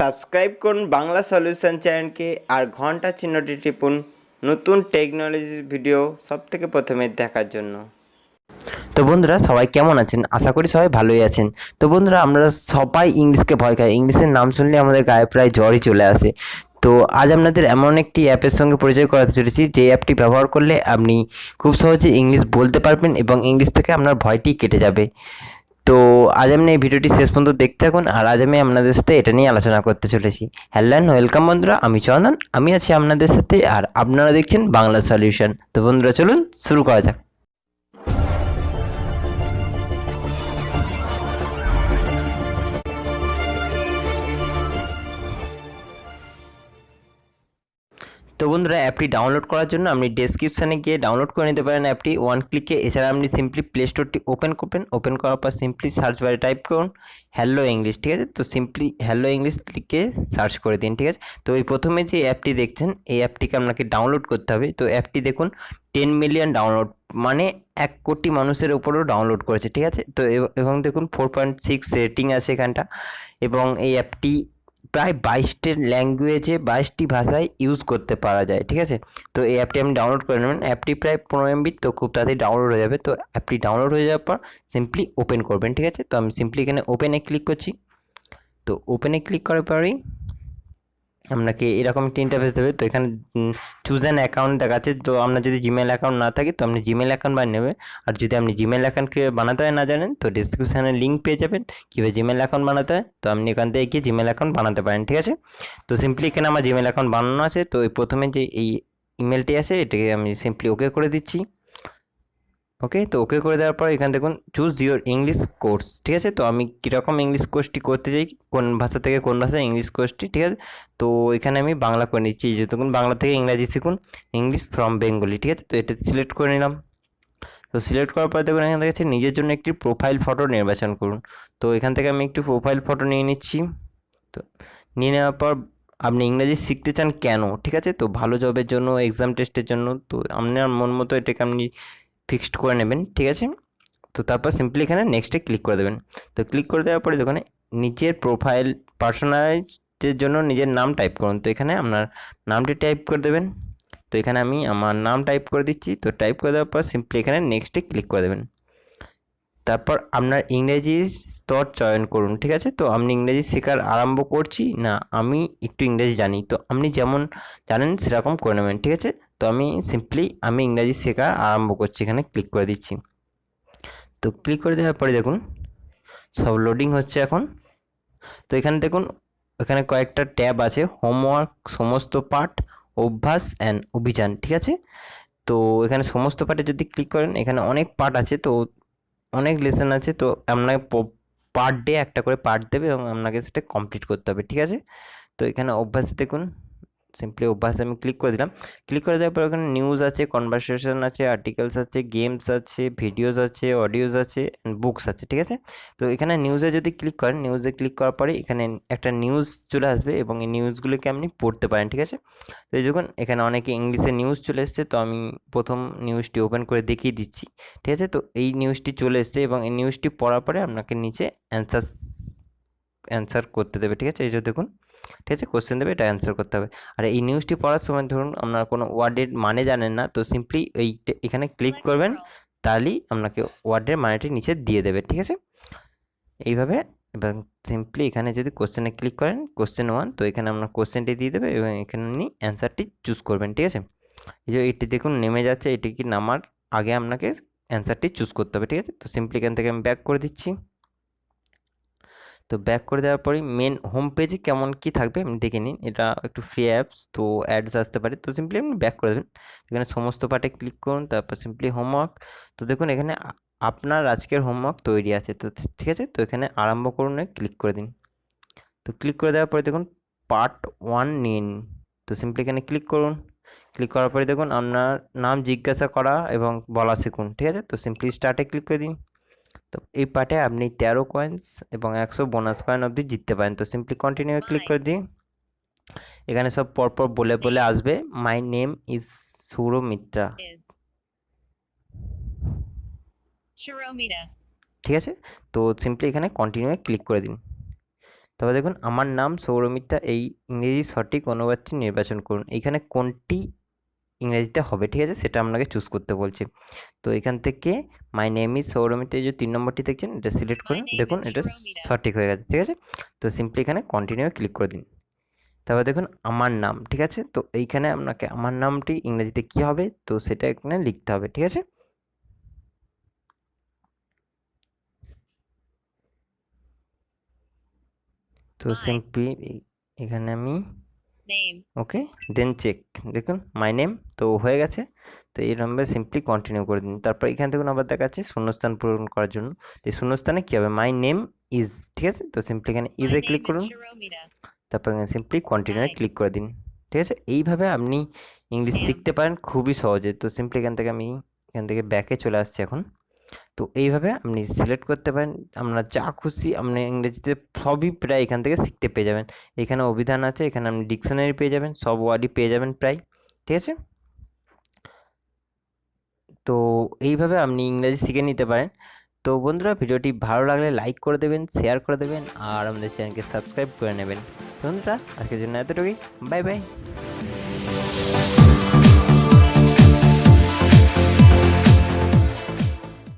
Subscribe করুন Bangla solution চ্যানেলকে আর ঘণ্টা চিহ্নটি টিপুন নতুন টেকনোলজির ভিডিও সব থেকে প্রথমে দেখার জন্য। তো বন্ধুরা, সবাই কেমন আছেন? আশা করি সবাই ভালোই আছেন। তো বন্ধুরা, আমরা সবাই ইংলিশকে ভয় খাই। ইংলিশের নাম শুনলে আমাদের গায়ে প্রায় জ্বরই চলে আসে। তো আজ আপনাদের এমন একটি অ্যাপের সঙ্গে পরিচয় করাতে চলেছি, যে অ্যাপটি ব্যবহার করলে আপনি খুব সহজে ইংলিশ বলতে পারবেন এবং ইংলিশ থেকে আপনার ভয়টি কেটে যাবে। তো আজ আমি এই ভিডিওটি শেষ পর্যন্ত দেখতে থাকুন, আর আজ আমি আপনাদের সাথে এটা নিয়ে আলোচনা করতে চলেছি। হ্যালো অ্যান্ড ওয়েলকাম বন্ধুরা, আমি চন্দন, আমি আছি আপনাদের সাথে, আর আপনারা দেখছেন বাংলা সলিউশন তো বন্ধুরা, চলুন শুরু করা যাক। তো বন্ধুরা, অ্যাপটি ডাউনলোড করার জন্য আপনি ডেসক্রিপশানে গিয়ে ডাউনলোড করে নিতে পারেন অ্যাপটি। ওয়ান ক্লিকে এছাড়া আপনি সিম্পলি প্লে স্টোরটি ওপেন করবেন। ওপেন করার পর সিম্পলি সার্চ বারে টাইপ করুন হ্যালো ইংলিশ ঠিক আছে? তো সিম্পলি হ্যালো ইংলিশ লিখে সার্চ করে দিন, ঠিক আছে? তো এই প্রথমে যে অ্যাপটি দেখছেন, এই অ্যাপটিকে আপনাকে ডাউনলোড করতে হবে। তো অ্যাপটি দেখুন টেন মিলিয়ন ডাউনলোড মানে এক কোটি মানুষের উপরেও ডাউনলোড করেছে, ঠিক আছে? তো এব- দেখুন ফোর পয়েন্ট সিক্স রেটিং আছে এখানটা। এবং এই অ্যাপটি প্রায় বাইশটি ল্যাঙ্গুয়েজে বাইশটি ভাষায় ইউজ করতে পারা যায়, ঠিক আছে? তো এই অ্যাপটি আপনি ডাউনলোড করে নেবেন। অ্যাপটি প্রায় পনেরো এমবি তো খুব তাড়াতাড়ি ডাউনলোড হয়ে যাবে। তো অ্যাপটি ডাউনলোড হয়ে যাওয়ার পর সিম্পলি ওপেন করবেন, ঠিক আছে? তো আমি সিম্পলি এখানে ওপেনে ক্লিক করছি। তো ওপেনে ক্লিক করার পরেই আপনাকে এরকম একটি ইন্টারফেস দেবে। তো এখানে চুজ অ্যান অ্যাকাউন্ট দেখাচ্ছে। তো আপনার যদি জিমেল অ্যাকাউন্ট না থাকে, তো আপনি জিমেল অ্যাকাউন্ট বানিয়ে নেবে আর যদি আপনি জিমেল অ্যাকাউন্ট বানাতে হয় না জানেন, তো ডিসক্রিপশানে লিঙ্ক পেয়ে যাবেন। কীভাবে জিমেল অ্যাকাউন্ট বানাতে হয়, তো আপনি এখান থেকে গিয়ে জিমেল অ্যাকাউন্ট বানাতে পারেন, ঠিক আছে? তো সিম্পলি এখানে আমার জিমেল অ্যাকাউন্ট বানানো আছে। তো প্রথমে যে এই ইমেলটি আছে, এটাকে আমি সিম্পলি ওকে করে দিচ্ছি। ওকে তো ওকে করে দেওয়ার পর এখানে দেখুন চুজ ইউর ইংলিশ কোর্স ঠিক আছে? তো আমি কীরকম ইংলিশ কোর্সটি করতে চাই, কোন ভাষা থেকে কোন ভাষায় ইংলিশ কোর্সটি ঠিক আছে? তো এখানে আমি বাংলা করে নিচ্ছি যে দেখুন, বাংলা থেকে ইংরাজি শিখুন ইংলিশ ফ্রম বেঙ্গলি ঠিক আছে? তো এটা সিলেক্ট করে নিলাম। তো সিলেক্ট করার পর দেখুন, এখানে দেখাচ্ছে নিজের জন্য একটি প্রোফাইল ফটো নির্বাচন করুন। তো এখান থেকে আমি একটি প্রোফাইল ফটো নিয়ে নিচ্ছি। তো নিয়ে নেওয়ার পর আপনি ইংরাজি শিখতে চান কেন, ঠিক আছে? তো ভালো জবের জন্য এক্সাম টেস্টের জন্য, তো আপনার মন মতো এটাকে আপনি ফিক্সড করে নেবেন, ঠিক আছে? তো তারপর সিম্পলি এখানে নেক্সটে ক্লিক করে দেবেন। তো ক্লিক করে দেওয়ার পরে দেখুন, নিজের প্রোফাইল পার্সোনালাইজের জন্য নিজের নাম টাইপ করুন। তো এখানে আপনার নামটি টাইপ করে দেবেন। তো এখানে আমি আমার নাম টাইপ করে দিচ্ছি। তো টাইপ করে দেওয়ার পর সিম্পলি এখানে নেক্সটে ক্লিক করে দেবেন। তারপর আপনার ইংরেজি স্তর চয়ন করুন, ঠিক আছে? তো আপনি ইংরেজি শেখার আরম্ভ করছি। না, আমি একটু ইংরেজি জানি। তো আপনি যেমন জানেন, সেরকম করে নেবেন, ঠিক আছে? তো আমি সিম্পলি আমি ইংরাজি শেখা আরম্ভ করছি, এখানে ক্লিক করে দিচ্ছি। তো ক্লিক করে দেওয়ার পরে দেখুন, সব লোডিং হচ্ছে এখন। তো এখানে দেখুন, এখানে কয়েকটা ট্যাব আছে হোমওয়ার্ক সমস্ত পাঠ, অভ্যাস অ্যান্ড অভিযান, ঠিক আছে? তো এখানে সমস্ত পাঠে যদি ক্লিক করেন, এখানে অনেক পার্ট আছে, তো অনেক লেসন আছে, তো আপনাকে পার ডে একটা করে পার্ট দেবে এবং আপনাকে সেটা কমপ্লিট করতে হবে, ঠিক আছে? তো এখানে অভ্যাসে দেখুন। সিম্পলি অভ্যাসে আমি ক্লিক করে দিলাম। ক্লিক করে দেওয়ার পর এখানে নিউজ আছে কনভারসেশন আছে আর্টিকেলস আছে গেমস আছে ভিডিওস আছে অডিওস আছে বুকস আছে, ঠিক আছে? তো এখানে নিউজে যদি ক্লিক করেন নিউজে ক্লিক করার পরে এখানে একটা নিউজ চলে আসবে এবং এই নিউজগুলোকে আপনি পড়তে পারেন, ঠিক আছে? তো এই দেখুন, এখানে অনেকে ইংলিশে নিউজ চলে এসছে, তো আমি প্রথম নিউজটি ওপেন করে দেখিয়ে দিচ্ছি, ঠিক আছে? তো এই নিউজটি চলে এসছে এবং এই নিউজটি পড়ার পরে আপনাকে নিচে অ্যান্সার অ্যান্সার করতে দেবে, ঠিক আছে? এই যে দেখুন। ঠিক আছে? কোশ্চেন দেবে এটা অ্যান্সার করতে হবে। আর এই নিউজটি পড়ার সময় ধরুন আপনার কোনো ওয়ার্ডের মানে জানেন না তো সিম্পলি এই এখানে ক্লিক করবেন তাহলেই আপনাকে ওয়ার্ডের মানেটি নিচে দিয়ে দেবে ঠিক আছে? এইভাবে এবং সিম্পলি এখানে যদি কোশ্চেনে ক্লিক করেন কোশ্চেন ওয়ান তো এখানে আপনার কোশ্চেনটি দিয়ে দেবে এবং এখানে আপনি অ্যান্সারটি চুজ করবেন ঠিক আছে? এই যে এটি দেখুন নেমে যাচ্ছে এটি কি নামার আগে আপনাকে অ্যান্সারটি চুজ করতে হবে ঠিক আছে? তো সিম্পলি এখান থেকে আমি ব্যাক করে দিচ্ছি। তো ব্যাক করে দেওয়ার পরে মেন হোম পেজে কেমন কি থাকবে আপনি দেখে নিন। এটা একটু ফ্রি অ্যাপস তো অ্যাডস আসতে পারে। তো সিম্পলি আপনি ব্যাক করে দেবেন। এখানে সমস্ত পার্টে ক্লিক করুন, তারপর সিম্পলি হোমওয়ার্ক তো দেখুন, এখানে আপনার আজকের হোমওয়ার্ক তৈরি আছে। তো ঠিক আছে? তো এখানে আরম্ভ করুন ক্লিক করে দিন। তো ক্লিক করে দেওয়ার পরে দেখুন পার্ট ওয়ান নিন। তো সিম্পলি এখানে ক্লিক করুন। ক্লিক করার পরে দেখুন, আপনার নাম জিজ্ঞাসা করা এবং বলা শিখুন। ঠিক আছে? তো সিম্পলি স্টার্টে ক্লিক করে দিন। তো এই পার্টে আপনি তেরো কয়েন্স এবং একশো বোনাস কয়েন অবধি জিততে পারেন। তো সিম্পলি কন্টিনিউ ক্লিক করে দিন। এখানে সব পরপর বলে বলে আসবে। My name is Surmitra is Shiromita. ঠিক আছে? তো সিম্পলি এখানে কন্টিনিউ ক্লিক করে দিন। তবে দেখুন আমার নাম সৌরমিত্রা এই ইংরেজি সঠিক অনুবাদটি নির্বাচন করুন। এইখানে কোনটি ইংরেজিতে হবে ঠিক আছে? সেটা আপনাকে চুজ করতে বলছে। তো এখান থেকে মাই নেম ইজ সৌরমিত্রা এই যে তিন নম্বরটি দেখছেন এটা সিলেক্ট করুন। দেখুন এটা সঠিক হয়ে গেছে ঠিক আছে? তো সিম্পলি এখানে কন্টিনিউ ক্লিক করে দিন। তারপর দেখুন আমার নাম ঠিক আছে? তো এইখানে আপনাকে আমার নামটি ইংরেজিতে কী হবে? তো সেটা এখানে লিখতে হবে ঠিক আছে? তো. সিম্পলি এখানে আমি ওকে দেন চেক দেখুন মাই নেম তো হয়ে গেছে। তো এই নম্বরে সিম্পলি কন্টিনিউ করে দিন। তারপর এখান থেকে আবার দেখাচ্ছে শূন্যস্থান পূরণ করার জন্য। তো শূন্যস্থানে কী হবে? মাই নেম ইজ ঠিক আছে? তো সিম্পলি এখানে ইজে ক্লিক করুন. তারপর এখানে সিম্পলি কন্টিনিউ ক্লিক করে দিন। ঠিক আছে? এইভাবে আপনি ইংলিশ শিখতে পারেন খুবই সহজে। তো সিম্পলি এখান থেকে আমি এখান থেকে ব্যাকে চলে আসছি এখন। তো এইভাবে আপনি সিলেক্ট করতে পারেন। আপনার যা খুশি আপনি ইংরেজিতে সবই প্রায় এখান থেকে শিখতে পেয়ে যাবেন। এখানে অভিধান আছে, এখানে আপনি ডিকশনারি পেয়ে যাবেন, সব ওয়ার্ডই পেয়ে যাবেন প্রায়, ঠিক আছে? তো এইভাবে আপনি ইংরেজি শিখে নিতে পারেন। তো বন্ধুরা, ভিডিওটি ভালো লাগলে লাইক করে দেবেন শেয়ার করে দেবেন, আর আমাদের চ্যানেলকে সাবস্ক্রাইব করে নেবেন। বন্ধুরা, আজকের জন্য এতটুকুই। Bye bye